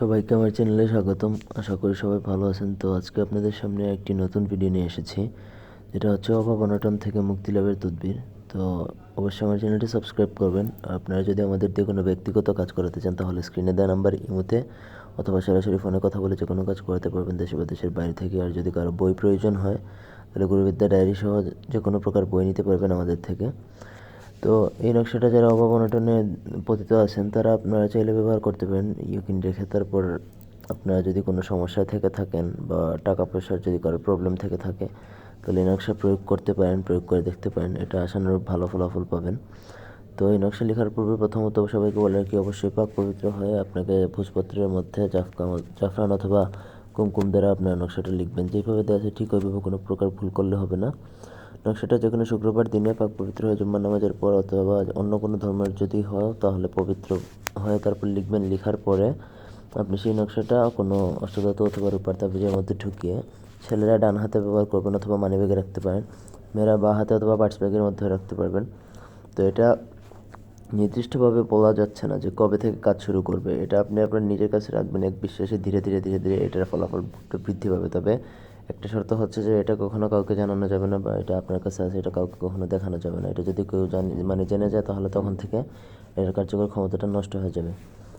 সবাইকে আমার চ্যানেলে স্বাগতম। আশা করি সবাই ভালো আছেন। তো আজকে আপনাদের সামনে একটি নতুন ভিডিও নিয়ে এসেছি, যেটা হচ্ছে অভাব অনটন থেকে মুক্তি লাভের তদবির। তো অবশ্যই আমার চ্যানেলটি সাবস্ক্রাইব করবেন। আপনারা যদি আমাদের দিয়ে কোনো ব্যক্তিগত কাজ করাতে চান, তাহলে স্ক্রিনে দেওয়া নাম্বার ইমোতে অথবা সরাসরি ফোনে কথা বলে যে কোনো কাজ করাতে পারবেন দেশে বা দেশের বাইরে থেকে। আর যদি কারও বই প্রয়োজন হয়, তাহলে গুরুবিদ্যা ডায়েরি সহ যে কোনো প্রকার বই নিতে পারবেন আমাদের থেকে। তো এই নকশাটা যারা অভাব অনটনে পতিত আছেন, তারা আপনারা চাইলে ব্যবহার করতে পারেন। ইউকিন রেখে তারপর আপনারা যদি কোনো সমস্যা থেকে থাকেন বা টাকা পয়সার যদি কারও প্রবলেম থেকে থাকে, তাহলে এই নকশা প্রয়োগ করতে পারেন, প্রয়োগ করে দেখতে পারেন। এটা আশানুরূপ ভালো ফলাফল পাবেন। তো এই নকশা লেখার পূর্বে প্রথমত সবাইকে বলে রাখি, অবশ্যই পাক পবিত্র হয়ে আপনাকে ভোজপত্রের মধ্যে জাফকা জাফরান অথবা কুমকুম দ্বারা আপনার নকশাটা লিখবেন। যেভাবে দেওয়া আছে ঠিক ওইভাবে কোনো প্রকার ভুল করলে হবে না। নকশাটা যে কোনো শুক্রবার দিনে পাক পবিত্র হয়ে জুম্মা নামাজের পর অথবা অন্য কোনো ধর্মের যদি হয়, তাহলে পবিত্র হয়ে তারপর লিখবেন। লেখার পরে আপনি সেই নকশাটা কোনো অষ্টধাতু অথবা রূপার তাবিজের মধ্যে ঢুকিয়ে ছেলেরা ডান হাতে ব্যবহার করবেন অথবা মানি ব্যাগে রাখতে পারেন। মেয়েরা বা হাতে অথবা পার্স ব্যাগের মধ্যে রাখতে পারবেন। তো এটা নির্দিষ্টভাবে বলা যাচ্ছে না যে কবে থেকে কাজ শুরু করবে। এটা আপনি আপনার নিজের কাছে রাখবেন, এক বিশ্বাসে ধীরে ধীরে ধীরে ধীরে এটার ফলাফল বৃদ্ধি পাবে। তবে একটা শর্ত হচ্ছে যে এটা কখনো কাউকে জানানো যাবে না বা এটা আপনার কাছে আছে, এটা কাউকে কখনো দেখানো যাবে না। এটা যদি কেউ জানি মানে জেনে যায়, তাহলে তখন থেকে এটার কার্যকর ক্ষমতাটা নষ্ট হয়ে যাবে।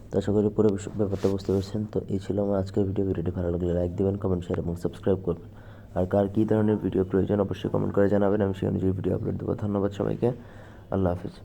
তো আশা করি পুরো ব্যাপারটা বুঝতে পারছেন। তো এই ছিল আমার আজকের ভিডিও। ভিডিওটি ভালো লাগলে লাইক দেবেন কমেন্ট শেয়ার এবং সাবস্ক্রাইব করবেন। আর কার কী ধরনের ভিডিও প্রয়োজন, অবশ্যই কমেন্ট করে জানাবেন। আমি সেই অনুযায়ী ভিডিও আপলোড দেবো। ধন্যবাদ সবাইকে। আল্লাহ হাফিজ।